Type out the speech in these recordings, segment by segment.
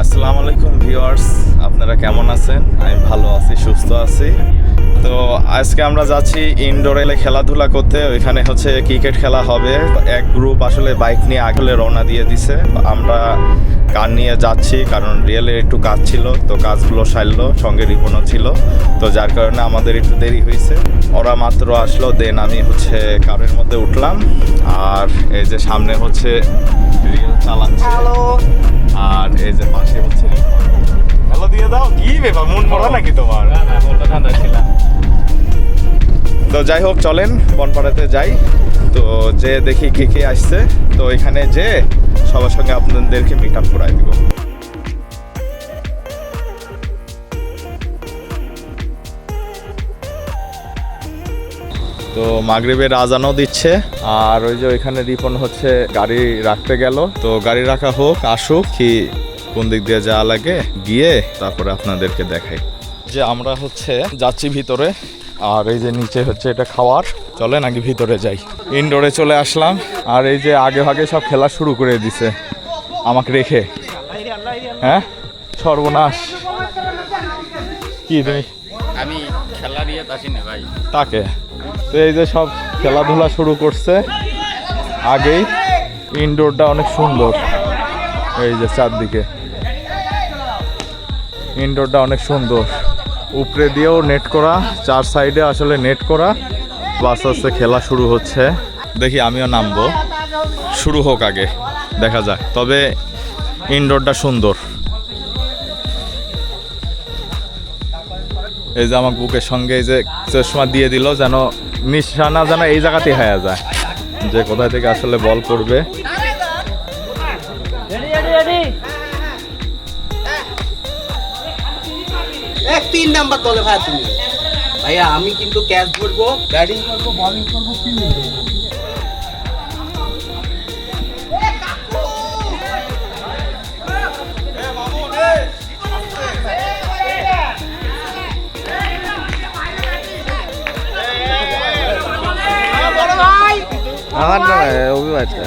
আসসালামু আলাইকুম ভিউয়ার্স আপনারা কেমন আছেন? আমি ভালো আছি সুস্থ আছি। তো আজকে আমরা যাচ্ছি ইনডোরে খেলাধুলা করতে। ওইখানে হচ্ছে ক্রিকেট খেলা হবে। এক গ্রুপ আসলে বাইক নিয়ে আগলে রওনা দিয়ে দিছে। আমরা কার নিয়ে যাচ্ছি কারণ রিয়েলে একটু কাজ ছিল তো কাজগুলো সারলো সঙ্গে রিপনও ছিল। তো যার কারণে আমাদের একটু দেরি হয়েছে। ওরা মাত্র আসলো দেন আমি হচ্ছে কারের মধ্যে উঠলাম। আর এই যে সামনে হচ্ছে রিয়েল চালাচ্ছে। আর এই যে পাশে হচ্ছে হ্যালো দিয়ে দাও। কি ব্যাপার? মন মরা নাকি তোমার? তো যাই হোক চলেন, বনপাড়াতে যাই। তো যে দেখি কে কে আসছে, তো এখানে যে সবার সঙ্গে আপনাদেরকে মিট আপ করাই দিব। তো মাগরিবের আজানও দিচ্ছে, আর ওই যে ওইখানে রিপন হচ্ছে, গাড়ি রাখতে গেল। তো গাড়ি রাখা হোক, আসুক, কি কোন দিক দিয়ে যাওয়া লাগে, গিয়ে তারপরে আপনাদেরকে দেখাই। যে আমরা হচ্ছে যাচ্ছি ভিতরে আর এই যে নিচে হচ্ছে এটা খাওয়ার। চলেন আগে ভিতরে যাই। ইনডোরে চলে আসলাম। আর এই যে আগে ভাগে সব খেলা শুরু করে দিছে। আমাকে রেখে। হ্যাঁ? সর্বনাশ। কি তুমি? আমি খেলা দিয়ে আসিনি ভাই। তাকে। তো এই যে সব খেলাধুলা শুরু করছে। আগেই ইনডোরটা অনেক সুন্দর। এই যে চারদিকে। ইনডোরটা অনেক সুন্দর। উপরে দিয়েও নেট করা, চার সাইডে আসলে নেট করা আস্তে আস্তে খেলা শুরু হচ্ছে। দেখি আমিও নামবো। শুরু হোক আগে, দেখা যাক। তবে ইনডোরটা সুন্দর। এই যে আমার বুকের সঙ্গে এই যে চশমা দিয়ে দিল যেন নিশানা যেন এই জায়গাতেই হয়ে যায়। যে কোথায় থেকে আসলে বল করবে। এক তিন নাম্বার দলে ভাই তুমি। ভাইয়া আমি কিন্তু ক্যাচ ধরবো ব্যাটিং করব বলিং করব ফিল্ডিং করব। আমার না অভিবাদটা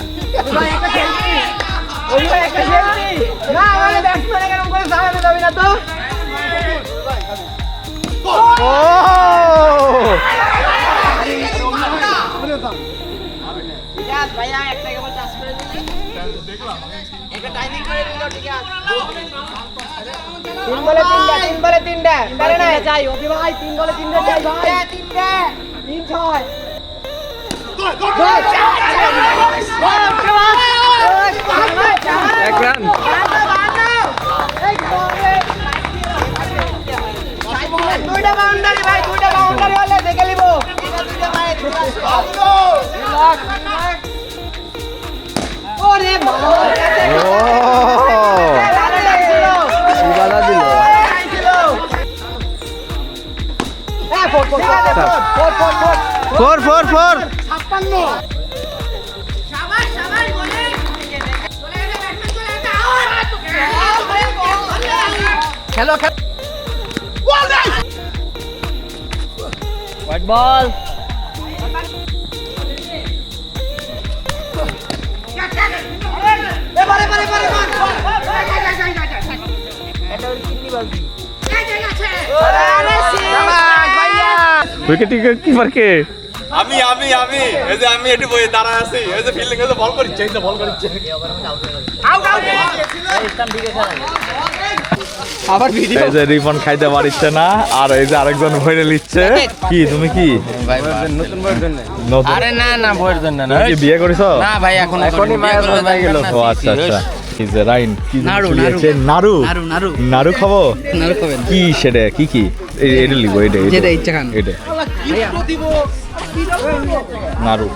তিন বলে তিনটা তিন বলে তিনটা পারে না যাই অভি ভাই তিন বলে তিনটা যাই ভাই তিনটা তিন ছয় এক রান ফোর ফোর ফোর। খেলো খেলো। হোয়াইট বল এবারে এবারে এবারে। উইকেট কিপার কে আমি আমি আমি। এই যে আমি একটু বই দাঁড়া আছি। এই যে ফিল্ডিং যে বল করছে এই যে বল করছে আউট আউট আবার ভিডিও এই যে রিপন খাইতে পারিচ্ছে না আর এই যে আরেকজন ভরে নিচ্ছে। কি তুমি কি? নতুন? বইয়ের জন্য আরে না না বইয়ের জন্য না। কি বিয়ে করেছ? না ভাই এখন এখনই মায়ের হয়ে গেল। ও আচ্ছা আচ্ছা। রাইন কি নাড়ু, চুরিয়েছে? নাড়ু? নাড়ু, নাড়ু। নাড়ু খাব? নাড়ু খাবেন। কি সেটা কি কি? এটা লিখব এটা যেটা ইচ্ছা খান। এটা নাড়ু।